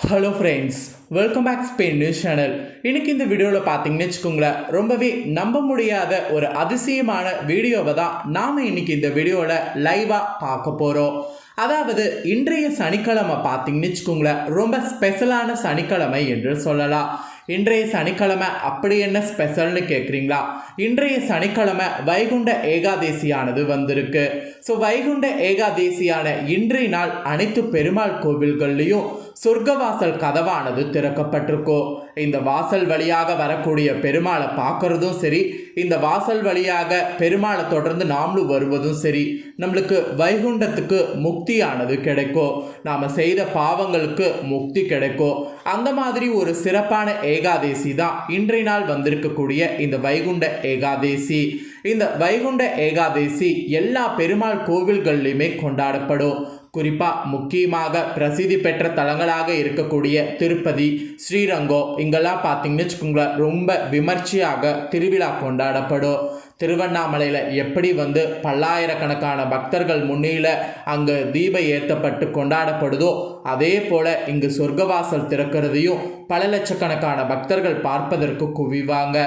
Hello friends welcome back Spain news channel இன்றைக்கி இந்த வீடியோவில் பார்த்தீங்கன்னு வச்சுக்கோங்களேன் ரொம்பவே நம்ப முடியாத ஒரு அதிசயமான வீடியோவை தான் நாம் இன்னைக்கு இந்த வீடியோவில் லைவாக பார்க்க போகிறோம் அதாவது இன்றைய சனிக்கிழமை பார்த்தீங்கன்னு வச்சுக்கோங்களேன் ரொம்ப ஸ்பெஷலான சனிக்கிழமை என்று சொல்லலாம். இன்றைய சனிக்கிழமை அப்படி என்ன ஸ்பெஷல்னு கேட்குறீங்களா இன்றைய சனிக்கிழமை வைகுண்ட ஏகாதேசியானது வந்திருக்கு. ஸோ வைகுண்ட ஏகாதேசியான இன்றைய நாள் அனைத்து பெருமாள் கோவில்கள்லேயும் சொர்க்கவாசல் கதவானது திறக்கப்பட்டிருக்கோ. இந்த வாசல் வழியாக வரக்கூடிய பெருமாளை பார்க்கறதும் சரி இந்த வாசல் வழியாக பெருமாளை தொடர்ந்து நாமளும் வருவதும் சரி நம்மளுக்கு வைகுண்டத்துக்கு முக்தியானது கிடைக்கும் நாம் செய்த பாவங்களுக்கு முக்தி கிடைக்கும் அந்த மாதிரி ஒரு சிறப்பான ஏகாதேசி தான் இன்றைய நாள் வந்திருக்கக்கூடிய இந்த வைகுண்ட ஏகாதேசி. இந்த வைகுண்ட ஏகாதேசி எல்லா பெருமாள் கோவில்கள்லையுமே கொண்டாடப்படும். குறிப்பாக முக்கியமாக பிரசித்தி பெற்ற தலங்களாக இருக்கக்கூடிய திருப்பதி ஸ்ரீரங்கம் இங்கெல்லாம் பார்த்தீங்கன்னு வச்சுக்கோங்களேன் ரொம்ப விமர்சையாக திருவிழா கொண்டாடப்படும். திருவண்ணாமலையில் எப்படி வந்து பல்லாயிரக்கணக்கான பக்தர்கள் முன்னியில் அங்கே தீபம் ஏற்றப்பட்டு கொண்டாடப்படுதோ அதே போல் இங்கு சொர்க்கவாசல் திறக்கிறதையும் பல லட்சக்கணக்கான பக்தர்கள் பார்ப்பதற்கு குவிவாங்க.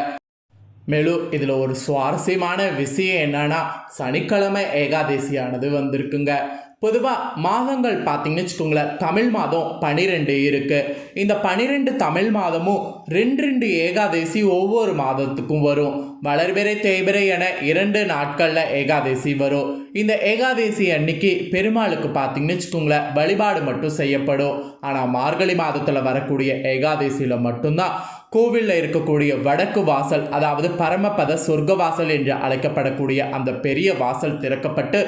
மேலும் இதில் ஒரு சுவாரஸ்யமான விஷயம் என்னன்னா சனிக்கிழமை ஏகாதசியானது வந்திருக்குங்க. பொதுவாக மாதங்கள் பார்த்தீங்கன்னு வச்சுக்கோங்களேன் தமிழ் மாதம் பனிரெண்டு இருக்குது இந்த பனிரெண்டு தமிழ் மாதமும் ரெண்டு ரெண்டு ஏகாதசி ஒவ்வொரு மாதத்துக்கும் வரும். வளர்பிறை தேய்பிறை என இரண்டு நாட்களில் ஏகாதசி வரும். இந்த ஏகாதசி அன்னைக்கு பெருமாளுக்கு பார்த்தீங்கன்னு வச்சுக்கோங்களேன் வழிபாடு மட்டும் செய்யப்படும். ஆனால் மார்கழி மாதத்தில் வரக்கூடிய ஏகாதசியில் மட்டும்தான் கோவிலில் இருக்கக்கூடிய வடக்கு வாசல் அதாவது பரமபத சொர்க்க வாசல் என்று அழைக்கப்படக்கூடிய அந்த பெரிய வாசல் திறக்கப்பட்டு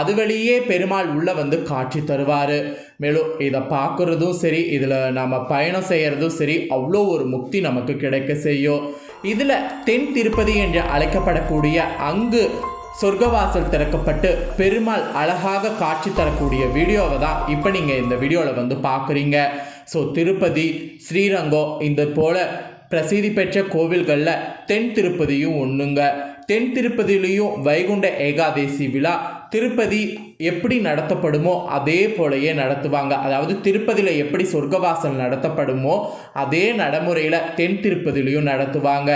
அது வழியே பெருமாள் உள்ளே வந்து காட்சி தருவார். மேலும் இதை பார்க்குறதும் சரி இதில் நம்ம பயணம் செய்கிறதும் சரி அவ்வளோ ஒரு முக்தி நமக்கு கிடைக்க செய்யும். இதில் தென் திருப்பதி என்று அழைக்கப்படக்கூடிய அங்கு சொர்க்கவாசல் திறக்கப்பட்டு பெருமாள் அழகாக காட்சி தரக்கூடிய வீடியோவை தான் இப்போ நீங்கள் இந்த வீடியோவில் வந்து பார்க்குறீங்க ஸோ திருப்பதி ஸ்ரீரங்கம் இந்த போல் பிரசித்தி பெற்ற கோவில்களில் தென் திருப்பதியும் ஒன்றுங்க தென் திருப்பதியிலையும் வைகுண்ட ஏகாதேசி விழா திருப்பதி எப்படி நடத்தப்படுமோ அதே போலயே நடத்துவாங்க. அதாவது திருப்பதியில் எப்படி சொர்க்கவாசல் நடத்தப்படுமோ அதே நடைமுறையில் தென் திருப்பதியிலையும் நடத்துவாங்க.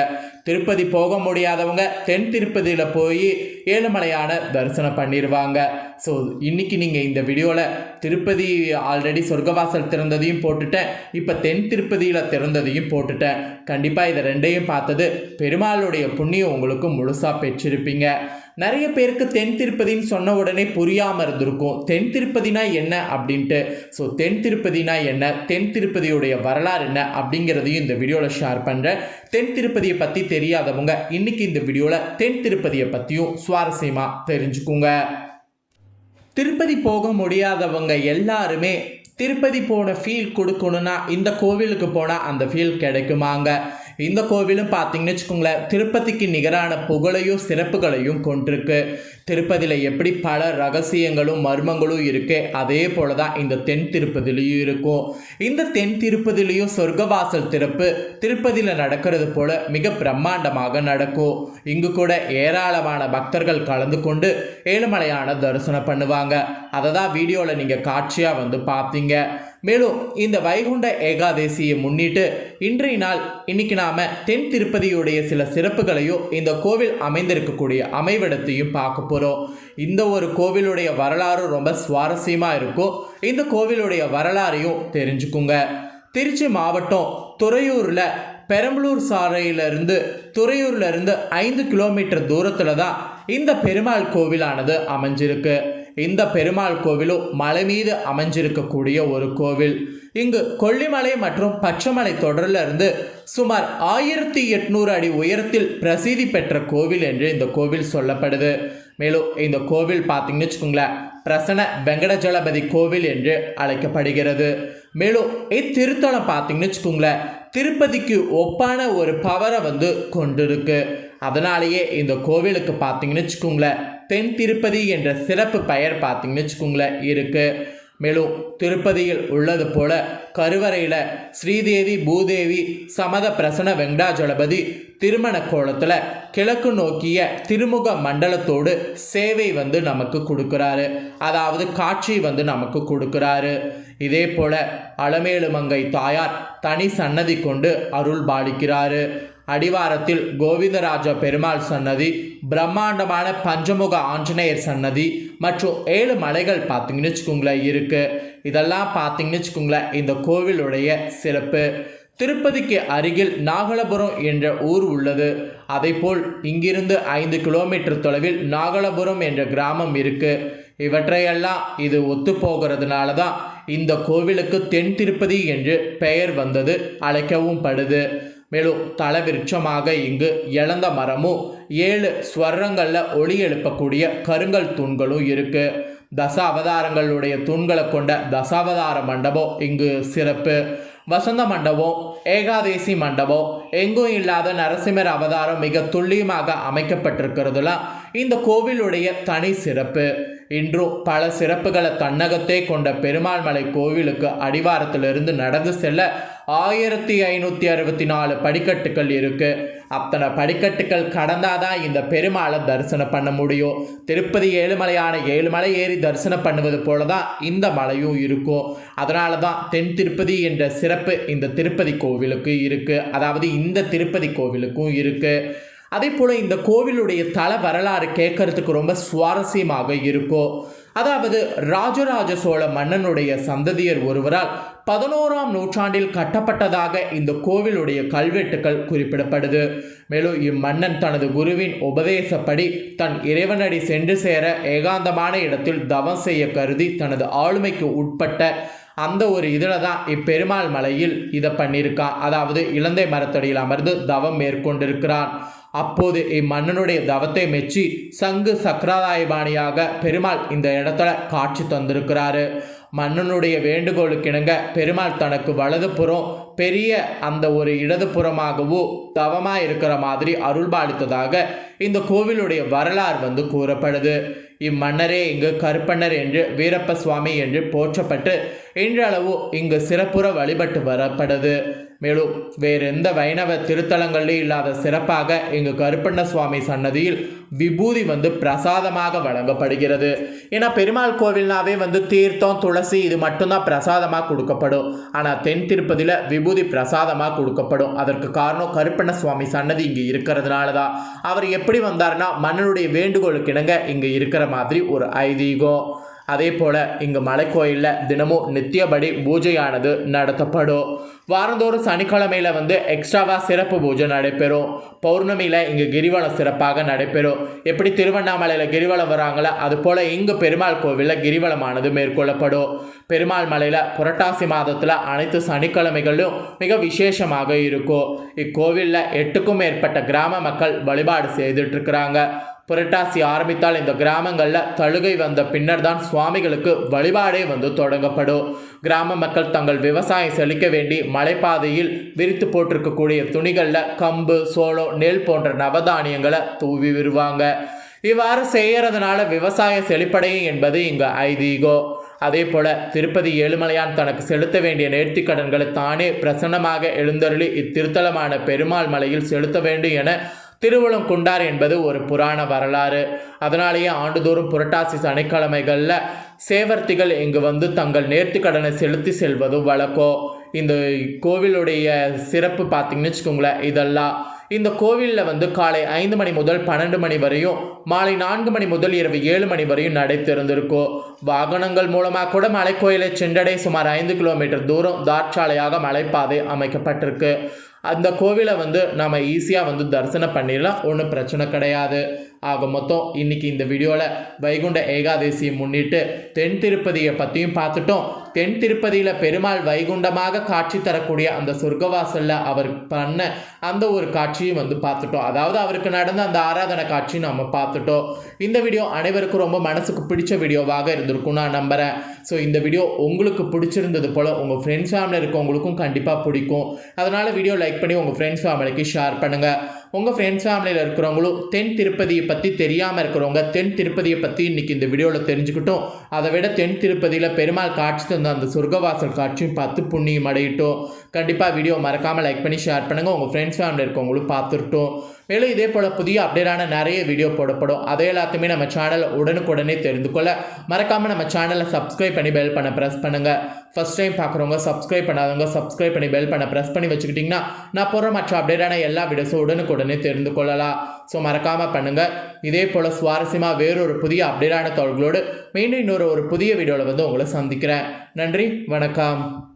திருப்பதி போக முடியாதவங்க தென் திருப்பதியில் போய் ஏழுமலையான தரிசனம் பண்ணிடுவாங்க ஸோ இன்றைக்கி நீங்கள் இந்த வீடியோவில் திருப்பதி ஆல்ரெடி சொர்க்கவாசல் திறந்ததையும் போட்டுட்டேன். இப்போ தென் திருப்பதியில் திறந்ததையும் போட்டுட்டேன். கண்டிப்பாக இதை ரெண்டையும் பார்த்தது பெருமாளுடைய புண்ணியம் உங்களுக்கு முழுசாக பெற்றிருப்பீங்க. நிறைய பேருக்கு தென் திருப்பதின்னு சொன்ன உடனே புரியாமல் இருந்திருக்கும். தென் திருப்பதினா என்ன அப்படின்ட்டு. ஸோ தென் திருப்பதினா என்ன? தென் திருப்பதியுடைய வரலாறு என்ன அப்படிங்கிறதையும் இந்த வீடியோவில் ஷேர் பண்ணுறேன் தென் திருப்பதியை பற்றி தெரியாதவங்க இன்னைக்கு இந்த வீடியோவில் தென் திருப்பதியை பற்றியும் சுவாரஸ்யமாக தெரிஞ்சுக்குங்க. திருப்பதி போக முடியாதவங்க எல்லாருமே திருப்பதி போன ஃபீல் கொடுக்கணுன்னா இந்த கோவிலுக்கு போனால் அந்த ஃபீல் கிடைக்குமாங்க. இந்த கோவிலும் பார்த்தீங்கன்னு வச்சுக்கோங்களேன் திருப்பதிக்கு நிகரான புகழையும் சிறப்புகளையும் கொண்டிருக்கு. திருப்பதியில் எப்படி பல ரகசியங்களும் மர்மங்களும் இருக்கு அதே போல தான் இந்த தென் திருப்பதிலையும் இருக்கும். இந்த தென் திருப்பதிலையும் சொர்க்கவாசல் திறப்பு திருப்பதியில் நடக்கிறது போல மிக பிரம்மாண்டமாக நடக்கும். இங்கு கூட ஏராளமான பக்தர்கள் கலந்து கொண்டு ஏழுமலையான தரிசனம் பண்ணுவாங்க. அதை தான் வீடியோவில் நீங்கள் காட்சியாக வந்து பார்த்தீங்க. மேலும் இந்த வைகுண்ட ஏகாதேசியை முன்னிட்டு இன்றைய நாள் இன்னைக்கு நாம தென் திருப்பதியுடைய சில சிறப்புகளையும் இந்த கோவில் அமைந்திருக்கக்கூடிய அமைவிடத்தையும் பார்க்க போகிறோம் இந்த ஒரு கோவிலுடைய வரலாறு ரொம்ப சுவாரஸ்யமாக இருக்கும். இந்த கோவிலுடைய வரலாறையும் தெரிஞ்சுக்குங்க. திருச்சி மாவட்டம் துறையூரில் பெரம்பலூர் சாலையிலிருந்து துறையூர்லேருந்து ஐந்து கிலோமீட்டர் தூரத்தில் தான் இந்த பெருமாள் கோவிலானது அமைஞ்சிருக்கு. இந்த பெருமாள் கோவிலும் மலை மீது அமைஞ்சிருக்கக்கூடிய ஒரு கோவில். இங்கு கொல்லிமலை மற்றும் பச்சைமலை தொடரில் சுமார் ஆயிரத்தி எட்நூறு அடி உயரத்தில் பிரசித்தி பெற்ற கோவில் என்று இந்த கோவில் சொல்லப்படுது. மேலும் இந்த கோவில் பார்த்தீங்கன்னு வச்சுக்கோங்களேன் பிரசன்ன வெங்கடஜலபதி கோவில் என்று அழைக்கப்படுகிறது. மேலும் இத்திருத்தலம் பார்த்தீங்கன்னு வச்சுக்கோங்களேன் திருப்பதிக்கு ஒப்பான ஒரு பவரை வந்து கொண்டிருக்கு. அதனாலேயே இந்த கோவிலுக்கு பார்த்தீங்கன்னு வச்சுக்கோங்களேன் தென் திருப்பதி என்ற சிறப்பு பெயர் பார்த்தீங்கன்னு வச்சுக்கோங்களேன் இருக்குது மேலும் திருப்பதியில் உள்ளது போல கருவறையில் ஸ்ரீதேவி பூதேவி சமத பிரசன வெங்கடாஜலபதி திருமண கோலத்தில் கிழக்கு நோக்கிய திருமுக மண்டலத்தோடு சேவை வந்து நமக்கு கொடுக்குறாரு. அதாவது காட்சி வந்து நமக்கு கொடுக்குறாரு. இதே போல அலமேலுமங்கை தாயார் தனி சன்னதி கொண்டு அருள் பாலிக்கிறாரு. அடிவாரத்தில் கோவிந்தராஜ பெருமாள் சன்னதி பிரம்மாண்டமான பஞ்சமுக ஆஞ்சநேயர் சன்னதி மற்றும் ஏழு மலைகள் பார்த்தீங்கன்னு வச்சுக்கோங்களேன் இருக்குது இதெல்லாம் பார்த்தீங்கன்னு வச்சுக்கோங்களேன் இந்த கோவிலுடைய சிறப்பு. திருப்பதிக்கு அருகில் நாகலபுரம் என்ற ஊர் உள்ளது. அதைப்போல் இங்கிருந்து ஐந்து கிலோமீட்டர் தொலைவில் நாகலபுரம் என்ற கிராமம் இருக்குது இவற்றையெல்லாம் இது ஒத்துப்போகிறதுனால தான் இந்த கோவிலுக்கு தென் திருப்பதி என்று பெயர் வந்தது அழைக்கவும் படுது. மேலும் தலவிருட்சமாக இங்கு இழந்த மரமும் ஏழு ஸ்வரங்களில் ஒளி எழுப்பக்கூடிய கருங்கல் தூண்களும் இருக்கு. தச அவதாரங்களுடைய தூண்களை கொண்ட தசாவதார மண்டபம் இங்கு சிறப்பு. வசந்த மண்டபம் ஏகாதேசி மண்டபம் எங்கும் இல்லாத நரசிம்மர் அவதாரம் மிக துல்லியமாக அமைக்கப்பட்டிருக்கிறதுலாம் இந்த கோவிலுடைய தனி சிறப்பு. இன்றும் பல சிறப்புகளை தன்னகத்தே கொண்ட பெருமாள்மலை கோவிலுக்கு அடிவாரத்திலிருந்து நடந்து செல்ல ஆயிரத்தி ஐநூற்றி அறுபத்தி நாலு படிக்கட்டுகள் இருக்கு. அத்தனை படிக்கட்டுகள் கடந்தாதான் இந்த பெருமாளை தரிசனம் பண்ண முடியும். திருப்பதி ஏழுமலையான ஏழுமலை ஏறி தரிசனம் பண்ணுவது போல தான் இந்த மலையும் இருக்கும். அதனால தான் தென் திருப்பதி என்ற சிறப்பு இந்த திருப்பதி கோவிலுக்கு இருக்குது அதாவது இந்த திருப்பதி கோவிலுக்கும் இருக்குது அதே போல் இந்த கோவிலுடைய தல வரலாறு கேட்கறதுக்கு ரொம்ப சுவாரஸ்யமாக இருக்கும் அதாவது ராஜராஜ சோழ மன்னனுடைய சந்ததியர் ஒருவரால் பதினோராம் நூற்றாண்டில் கட்டப்பட்டதாக இந்த கோவிலுடைய கல்வெட்டுக்கள் குறிப்பிடப்படுது. மேலும் இம்மன்னன் தனது குருவின் உபதேசப்படி தன் இறைவனடி சென்று சேர ஏகாந்தமான இடத்தில் தவம் செய்ய கருதி தனது ஆளுமைக்கு உட்பட்ட அந்த ஒரு இதில் தான் இப்பெருமாள் மலையில் இதை பண்ணியிருக்கான் அதாவது இலந்தை மரத்தடியில் அமர்ந்து தவம் மேற்கொண்டிருக்கிறான். அப்போது இம்மன்னனுடைய தவத்தை மெச்சி சங்கு சக்கராதாயபாணியாக பெருமாள் இந்த இடத்துல காட்சி தந்திருக்கிறாரு. மன்னனுடைய வேண்டுகோளுக்கிணங்க பெருமாள் தனக்கு வலதுபுறம் பெரிய அந்த ஒரு இடது புறமாகவோ தவமாக இருக்கிற மாதிரி அருள்பாலித்ததாக இந்த கோவிலுடைய வரலாறு வந்து கூறப்படுது. இம்மன்னரே இங்கு கருப்பண்ணர் என்று வீரப்ப சுவாமி என்று போற்றப்பட்டு இன்றளவு இங்கு சிறப்புற வழிபட்டு வரப்படுது. மேலும் வேறு எந்த வைணவ திருத்தலங்களிலும் இல்லாத சிறப்பாக இங்கு கருப்பண்ண சுவாமி சன்னதியில் விபூதி வந்து பிரசாதமாக வழங்கப்படுகிறது. ஏன்னா பெருமாள் கோவில்னாவே வந்து தீர்த்தம் துளசி இது மட்டும்தான் பிரசாதமாக கொடுக்கப்படும். ஆனால் தென் திருப்பதியில் விபூதி பிரசாதமாக கொடுக்கப்படும். அதற்கு காரணம் கருப்பண்ண சுவாமி சன்னதி இங்கே இருக்கிறதுனால தான் அவர் எப்படி வந்தார்னா மன்னனுடைய வேண்டுகோளுக்கு இணங்க இங்கே இருக்கிற மாதிரி ஒரு ஐதீகம். அதே போல் இங்கு மலைக்கோயிலில் தினமும் நித்தியபடி பூஜையானது நடத்தப்படும். வாரந்தோறும் சனிக்கிழமையில் வந்து எக்ஸ்ட்ராவாக சிறப்பு பூஜை நடைபெறும். பௌர்ணமியில் இங்கு கிரிவலம் சிறப்பாக நடைபெறும். எப்படி திருவண்ணாமலையில் கிரிவலம் வராங்களோ அது போல் இங்கு பெருமாள் கோவிலில் கிரிவலமானது மேற்கொள்ளப்படும். பெருமாள் மலையில் புரட்டாசி மாதத்தில் அனைத்து சனிக்கிழமைகளிலும் மிக விசேஷமாக இருக்கும். இக்கோவிலில் எட்டுக்கும் மேற்பட்ட கிராம மக்கள் வழிபாடு செய்துட்டு இருக்கிறாங்க. புரட்டாசி ஆரம்பித்தால் இந்த கிராமங்களில் தழுகை வந்த பின்னர் தான் சுவாமிகளுக்கு வழிபாடே வந்து தொடங்கப்படும். கிராம மக்கள் தங்கள் விவசாயம் செழிக்க வேண்டி மலைப்பாதையில் விரித்து போட்டிருக்கக்கூடிய துணிகளில் கம்பு சோளம் நெல் போன்ற நவதானியங்களை தூவி விடுவாங்க. இவ்வாறு செய்யறதுனால விவசாய செழிப்படையும் என்பது இங்கு ஐதீகம் அதே போல திருப்பதி ஏழுமலையான் தனக்கு செலுத்த வேண்டிய நேர்த்திக்கடன்களை தானே பிரசன்னமாக எழுந்தருளி இத்திருத்தலமான பெருமாள் மலையில் செலுத்த வேண்டும் என திருவுளம் கொண்டார் என்பது ஒரு புராண வரலாறு. அதனாலேயே ஆண்டுதோறும் புரட்டாசி சனிக்கிழமைகளில் சேவர்த்திகள் இங்கு வந்து தங்கள் நேர்த்திக்கடனை செலுத்தி செல்வதும் வழக்கம் இந்த கோவிலுடைய சிறப்பு பார்த்தீங்கன்னு வச்சுக்கோங்களேன் இதெல்லாம். இந்த கோவிலில் வந்து காலை ஐந்து மணி முதல் பன்னெண்டு மணி வரையும் மாலை நான்கு மணி முதல் இரவு ஏழு மணி வரையும் நடை திறந்திருக்கும் வாகனங்கள் மூலமாக கூட மலைக்கோயிலை சென்றடை சுமார் ஐந்து கிலோமீட்டர் தூரம் தாட்சாலையாக மலைப்பாதை அமைக்கப்பட்டிருக்கு. அந்த கோவிலை வந்து நம்ம ஈஸியாக வந்து தரிசனம் பண்ணிடலாம். ஒன்றும் பிரச்சனை கிடையாது. ஆக மொத்தம் இன்னைக்கு இந்த வீடியோவில் வைகுண்ட ஏகாதசியை முன்னிட்டு தென் திருப்பதியை பற்றியும் பார்த்துட்டோம். தென் திருப்பதியில் பெருமாள் வைகுண்டமாக காட்சி தரக்கூடிய அந்த சொர்க்கவாசலில் அவர் பண்ண அந்த ஒரு காட்சியும் வந்து பார்த்துட்டோம். அதாவது அவருக்கு நடந்த அந்த ஆராதனை காட்சியும் நம்ம பார்த்துட்டோம். இந்த வீடியோ அனைவருக்கும் ரொம்ப மனசுக்கு பிடிச்ச வீடியோவாக இருந்திருக்கும் நான் நம்புகிறேன் ஸோ இந்த வீடியோ உங்களுக்கு பிடிச்சிருந்தது போல் உங்கள் ஃப்ரெண்ட்ஸ் ஃபேமிலி இருக்கவங்களுக்கும் கண்டிப்பாக பிடிக்கும். அதனால் வீடியோ லைக் பண்ணி உங்கள் ஃப்ரெண்ட்ஸ் ஃபேமிலிக்கு ஷேர் பண்ணுங்கள் உங்கள் ஃப்ரெண்ட்ஸ் ஃபேமிலியில் இருக்கிறவங்களும் தென் திருப்பதியை பற்றி தெரியாமல் இருக்கிறவங்க தென் திருப்பதியை பற்றி இன்றைக்கி இந்த வீடியோவில் தெரிஞ்சுக்கிட்டோம். அதை விட தென் திருப்பதியில் பெருமாள் காட்சி தந்த அந்த சொர்க்கவாசல் காட்சியும் பார்த்து புண்ணியம் அடையிட்டோம். கண்டிப்பாக வீடியோ மறக்காமல் லைக் பண்ணி ஷேர் பண்ணுங்கள் உங்கள் ஃப்ரெண்ட்ஸ் ஃபேமிலியில் இருக்கவங்களும் பார்த்துருட்டோம். மேலும் இதே போல் புதிய அப்டேட்டான நிறைய வீடியோ போடப்படும். அதை எல்லாத்தையுமே நம்ம சேனல் உடனுக்குடனே தெரிந்து கொள்ள மறக்காமல் நம்ம சேனலை சப்ஸ்கிரைப் பண்ணி பெல் பண்ண ப்ரெஸ் பண்ணுங்கள் ஃபஸ்ட் டைம் பார்க்குறவங்க சப்ஸ்கிரைப் பண்ணாதவங்க சப்ஸ்கிரைப் பண்ணி பெல் பண்ண ப்ரெஸ் பண்ணி வச்சுக்கிட்டிங்கன்னா நான் போகிற மற்ற அப்டேட்டான எல்லா வீடியோஸும் உடனுக்குடனே தெரிந்து கொள்ளலாம் ஸோ மறக்காமல் பண்ணுங்கள் இதே போல் சுவாரஸ்யமாக வேறொரு புதிய அப்டேட்டான தகவல்களோடு மீண்டும் இன்னொரு ஒரு புதிய வீடியோவில் வந்து உங்களை சந்திக்கிறேன். நன்றி வணக்கம்.